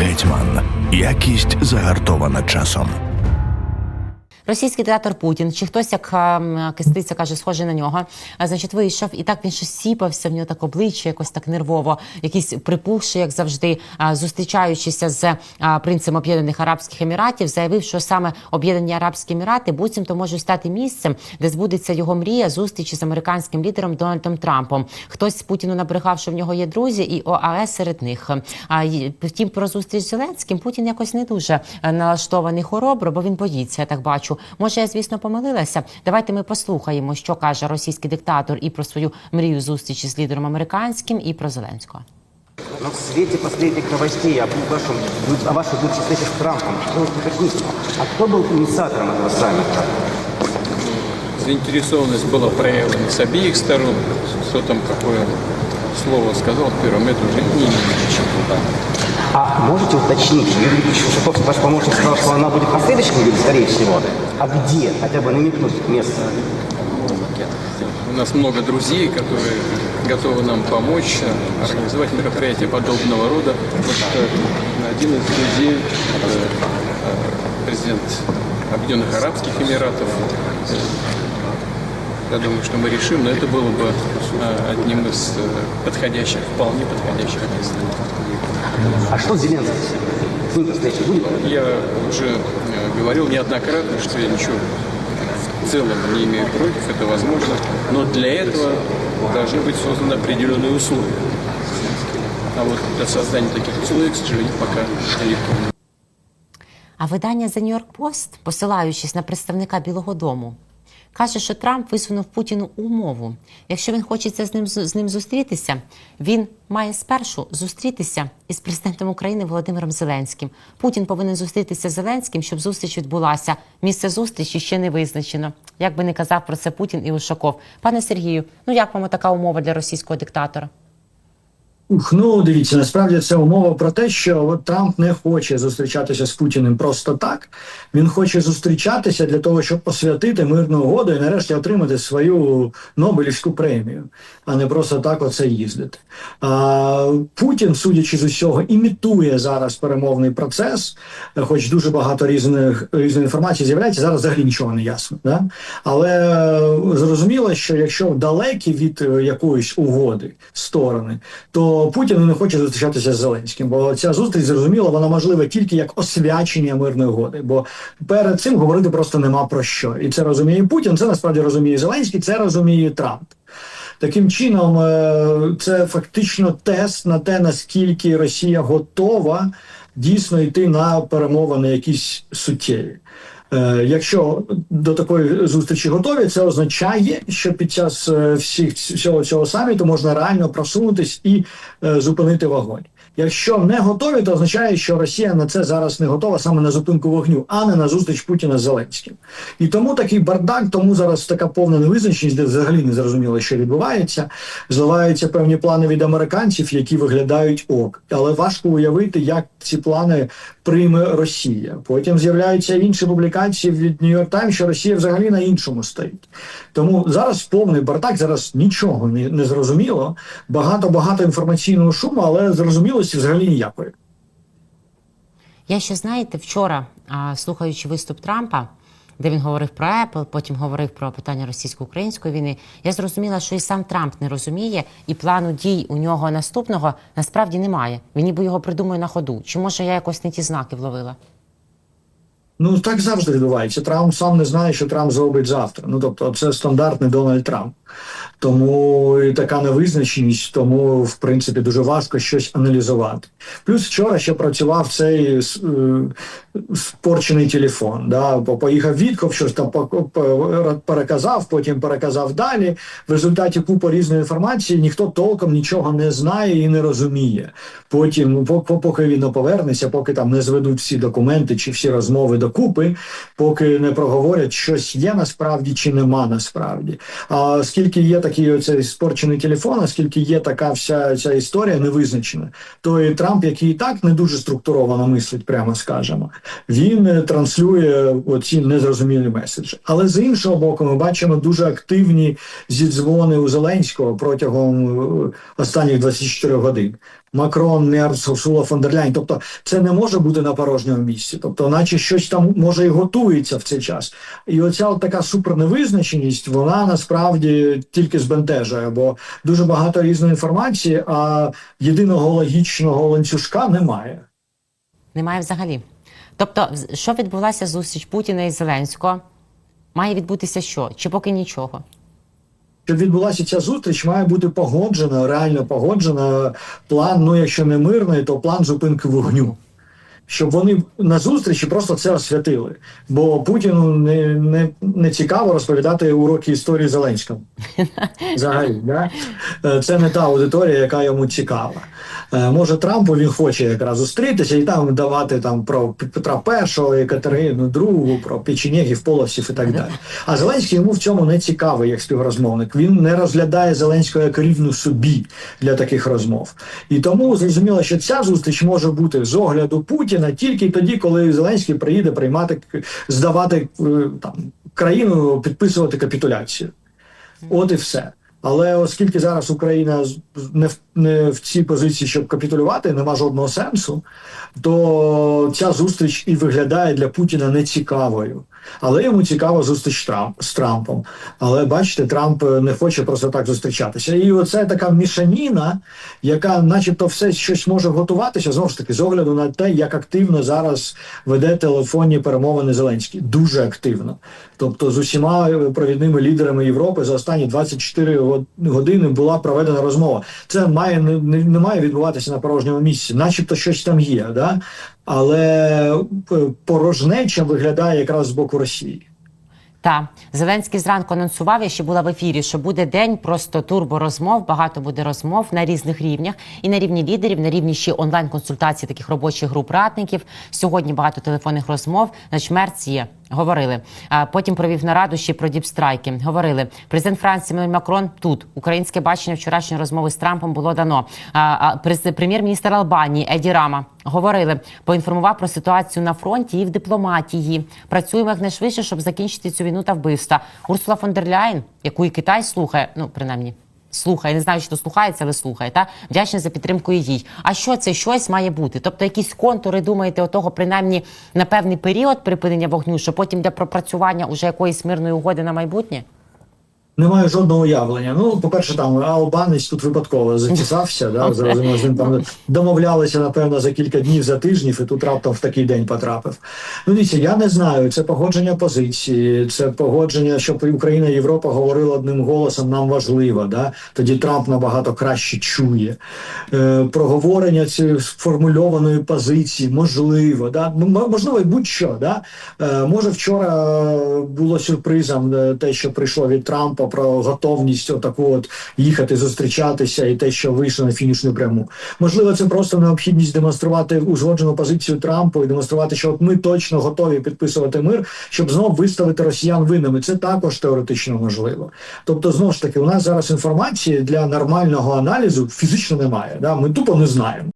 Гетьман. Якість загартована часом. Російський диктатор Путін, чи хтось, як кистиця каже, схожий на нього, значить, вийшов і так він щось сіпався, в нього так обличчя якось так нервово, якийсь припухший, як завжди, зустрічаючися з принцем Об'єднаних Арабських Еміратів, заявив, що саме Об'єднані Арабські Емірати буцімто можуть стати місцем, де збудеться його мрія зустрічі з американським лідером Дональдом Трампом. Хтось Путіну набрехав, що в нього є друзі, і ОАЕС серед них. А втім, про зустріч з Зеленським Путін якось не дуже е, налаштований хоробро, бо він боїться, я так бачу. Може, я звісно помилилася. Давайте ми послухаємо, що каже російський диктатор і про свою мрію зустрічі з лідером американським, і про Зеленського. Но в свете последних новостей об, вашем, о вашей будущей встрече с Трампом, что это мысли? А кто был инициатором этого саммита? Заинтересованность была проявлена с обеих сторон. Кто там какое слово сказал первым, это уже не имеет ничего. А можете уточнить, Юрий Ильич ваш помощник сказал, что она будет на следующей неделе, скорее всего. А где? Хотя бы намекнуть место. У нас много друзей, которые готовы нам помочь э, организовать мероприятия подобного рода. Вот, э, один из друзей, э, президент Объединенных Арабских Эмиратов. Э, Я думаю, что мы решим, но это было бы э, одним из э, подходящих, вполне подходящих мест. А что с Зеленским? С ним встреча будет? Я уже э, говорил неоднократно, что я ничего в целом не имею против, это возможно, но для этого должны быть созданы определенные условия. А вот для создания таких условий, к сожалению, пока далеко. А видання The New York Post, посилаючись на представника Білого Дому, каже, що Трамп висунув Путіну умову. Якщо він хочеться з ним з ним зустрітися, він має спершу зустрітися із президентом України Володимиром Зеленським. Путін повинен зустрітися з Зеленським, щоб зустріч відбулася. Місце зустрічі ще не визначено. Як би не казав про це Путін і Ушаков. Пане Сергію, ну як вам така умова для російського диктатора? Ну дивіться, насправді це умова про те, що Трамп не хоче зустрічатися з Путіним просто так. Він хоче зустрічатися для того, щоб освятити мирну угоду і нарешті отримати свою Нобелівську премію, а не просто так оце їздити. А, Путін, судячи з усього, імітує зараз перемовний процес, хоч дуже багато різних різної інформації з'являється. Зараз взагалі нічого не ясно. Да? Але е, зрозуміло, що якщо далекі від е, якоїсь угоди сторони, то Путін не хоче зустрічатися з Зеленським, бо ця зустріч зрозуміло, вона можлива тільки як освячення мирної угоди. Бо перед цим говорити просто нема про що. І це розуміє Путін. Це насправді розуміє Зеленський, це розуміє Трамп. Таким чином, е, це фактично тест на те, наскільки Росія готова дійсно йти на перемовини якісь суттєві. Е, Якщо до такої зустрічі готові, це означає, що під час е, всіх всього цього саміту можна реально просунутись і е, зупинити вогонь. Якщо не готові, то означає, що Росія на це зараз не готова саме на зупинку вогню, а не на зустріч Путіна з Зеленським. І тому такий бардак, тому зараз така повна невизначеність, де взагалі не зрозуміло, що відбувається. Зливаються певні плани від американців, які виглядають ок. Але важко уявити, як ці плани прийме Росія. Потім з'являються інші публікації від New York Times, що Росія взагалі на іншому стоїть. Тому зараз повний бардак, зараз нічого не, не зрозуміло. Багато багато інформаційного шуму, але зрозумілості взагалі ніякої. Я ще знаєте, вчора, слухаючи виступ Трампа, де він говорив про Apple, потім говорив про питання російсько-української війни, я зрозуміла, що і сам Трамп не розуміє, і плану дій у нього наступного насправді немає. Він ніби його придумує на ходу. Чи може я якось не ті знаки вловила? Ну так завжди відбувається. Трамп сам не знає, що Трамп зробить завтра. Ну тобто, це стандартний Дональд Трамп. Тому і така невизначеність, тому в принципі дуже важко щось аналізувати. Плюс вчора ще працював цей е, спорчений телефон. Да? Поїхав Вітков, щось там переказав, потім переказав далі. В результаті купа різної інформації ніхто толком нічого не знає і не розуміє. Потім, по- по- поки він не повернеться, поки там не зведуть всі документи чи всі розмови докупи, поки не проговорять, щось є насправді чи нема насправді. А скільки є такий оцей спорчений телефон, а скільки є така вся ця історія невизначена, то і Трамп, який і так не дуже структуровано мислить, прямо скажемо, він е, транслює оці незрозумілі меседжі. Але з іншого боку, ми бачимо дуже активні зідзвони у Зеленського протягом е, останніх 24 годин. Макрон, Мерц, Урсула фон дер Ляйн. Тобто це не може бути на порожньому місці. Тобто, наче щось там може і готується в цей час. І оця така суперневизначеність, вона насправді тільки збентежує, бо дуже багато різної інформації, а єдиного логічного ланцюжка немає. Немає взагалі. Тобто, що відбулася зустріч Путіна і Зеленського? Має відбутися що? Чи поки нічого? Щоб відбулася ця зустріч, має бути погоджена, реально погоджена план. Ну, якщо не мирний, то план зупинки вогню. Щоб вони на зустрічі просто це освятили. Бо Путіну не, не, не цікаво розповідати уроки історії Зеленському. Взагалі, да? Е, це не та аудиторія, яка йому цікава. Е, Може, Трампу він хоче якраз зустрітися і там давати там про Петра І, Екатерину II, про печенєгів, полосів і так далі. А Зеленський йому в цьому не цікавий як співрозмовник. Він не розглядає Зеленського як рівну собі для таких розмов. І тому зрозуміло, що ця зустріч може бути з огляду Путіна тільки тоді, коли Зеленський приїде приймати здавати е, там країну, підписувати капітуляцію. От і все. Але оскільки зараз Україна не в, не в цій позиції, щоб капітулювати, нема жодного сенсу, то ця зустріч і виглядає для Путіна нецікавою. Але йому цікава зустріч Трамп, з Трампом. Але бачите, Трамп е, не хоче просто так зустрічатися. І оце така мішаніна, яка, начебто, все щось може готуватися, знову ж таки, з огляду на те, як активно зараз веде телефонні перемовини Зеленський. Дуже активно. Тобто з усіма е, провідними лідерами Європи за останні 24 го- години була проведена розмова. Це має не, не має відбуватися на порожньому місці, начебто щось там є, да? Але е, порожнеча виглядає якраз з боку Росії. Та Зеленський зранку анонсував, я ще була в ефірі, що буде день просто турборозмов, багато буде розмов на різних рівнях, і на рівні лідерів, на рівні ще онлайн-консультацій таких робочих груп радників. Сьогодні багато телефонних розмов. На чмерці є. Говорили. А потім провів нараду ще про діпстрайки. Говорили. Президент Франції Еммануель Макрон тут. Українське бачення вчорашньої розмови з Трампом було дано. А, а прем'єр-міністр Албанії Еді Рама говорили, поінформував про ситуацію на фронті і в дипломатії. Працюємо якнайшвидше, щоб закінчити цю війну та вбивства. Урсула фон дер Ляйн, яку і Китай слухає, ну принаймні. Слухає, не знаю, чи то слухається, але слухає. Та вдячна за підтримку їй. А що це щось має бути? Тобто, якісь контури думаєте, отого принаймні на певний період припинення вогню, що потім для пропрацювання уже якоїсь мирної угоди на майбутнє? Немає жодного уявлення. Ну, по-перше, там албанець тут випадково затісався, да, зрозуміло, з ним там домовлялися, напевно, за кілька днів, за тижнів, і тут раптом в такий день потрапив. Ну, дивіться, я не знаю, це погодження позиції, це погодження, щоб Україна і Європа говорили одним голосом, нам важливо. Да? Тоді Трамп набагато краще чує. Е, проговорення цієї сформульованої позиції, можливо, да? Ну, можливо, будь-що. Да? Е, може, вчора е, було сюрпризом е, те, що прийшло від Трампа про готовність отаку от їхати, зустрічатися, і те, що вийшло на фінішну пряму. Можливо, це просто необхідність демонструвати узгоджену позицію Трампу і демонструвати, що от ми точно готові підписувати мир, щоб знов виставити росіян винними. Це також теоретично можливо. Тобто, знову ж таки, у нас зараз інформації для нормального аналізу фізично немає. Да? Ми тупо не знаємо.